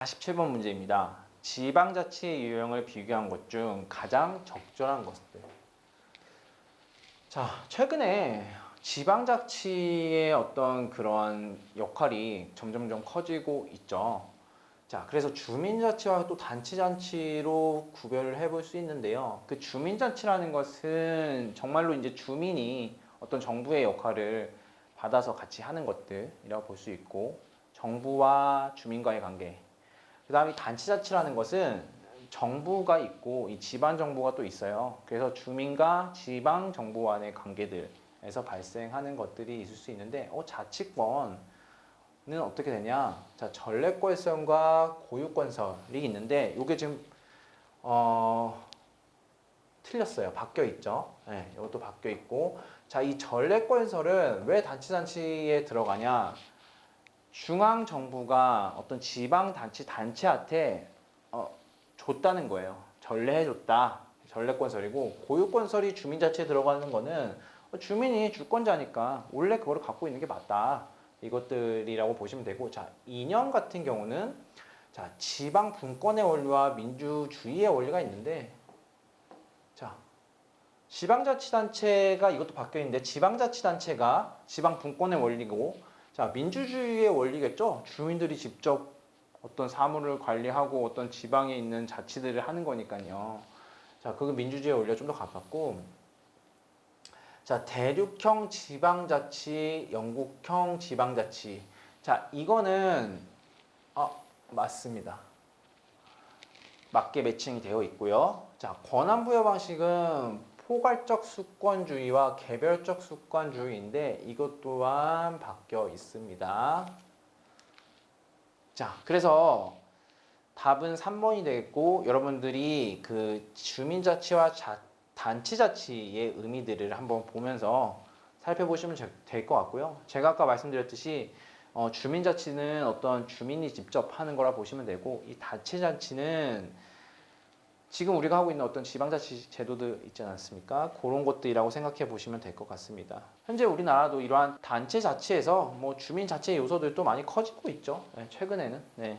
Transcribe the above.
47번 문제입니다. 지방자치의 유형을 비교한 것 중 가장 적절한 것들. 자, 최근에 지방자치의 어떤 그런 역할이 점점점 커지고 있죠. 자, 그래서 주민자치와 또 단체자치로 구별을 해볼 수 있는데요. 그 주민자치라는 것은 정말로 이제 주민이 어떤 정부의 역할을 받아서 같이 하는 것들이라고 볼 수 있고, 정부와 주민과의 관계. 그 다음에 단체자치라는 것은 정부가 있고 이 지방 정부가 또 있어요. 그래서 주민과 지방 정부 간의 관계들에서 발생하는 것들이 있을 수 있는데, 어, 자치권 는 어떻게 되냐? 자, 전래권설과 고유권설이 있는데 이게 지금 어 틀렸어요. 바뀌어 있죠. 네, 이것도 바뀌어 있고. 자, 이 전래권설은 왜 단체잔치에 들어가냐? 중앙 정부가 어떤 지방 단체 단체한테 어, 줬다는 거예요. 전래해 줬다. 전래권설이고 고유권설이 주민자치에 들어가는 거는 어, 주민이 주권자니까 원래 그거를 갖고 있는 게 맞다. 이것들이라고 보시면 되고 자 이념 같은 경우는 자 지방 분권의 원리와 민주주의의 원리가 있는데 자 지방자치단체가 이것도 바뀌어 있는데 지방자치단체가 지방 분권의 원리고 자 민주주의의 원리겠죠 주민들이 직접 어떤 사물을 관리하고 어떤 지방에 있는 자치들을 하는 거니까요 자 그거 민주주의의 원리가 좀 더 가깝고 자, 대륙형 지방자치, 영국형 지방자치. 자, 이거는 어, 맞습니다. 맞게 매칭이 되어 있고요. 자, 권한 부여 방식은 포괄적 수권주의와 개별적 수권주의인데 이것 또한 바뀌어 있습니다. 자, 그래서 답은 3번이 되겠고 여러분들이 그 주민자치와 자, 단체자치의 의미들을 한번 보면서 살펴보시면 될 것 같고요. 제가 아까 말씀드렸듯이 어, 주민자치는 어떤 주민이 직접 하는 거라 보시면 되고 이 단체자치는 지금 우리가 하고 있는 어떤 지방자치 제도들 있지 않습니까? 그런 것들이라고 생각해 보시면 될 것 같습니다. 현재 우리나라도 이러한 단체 자치에서 뭐 주민 자치 요소들도 많이 커지고 있죠. 네, 최근에는. 네.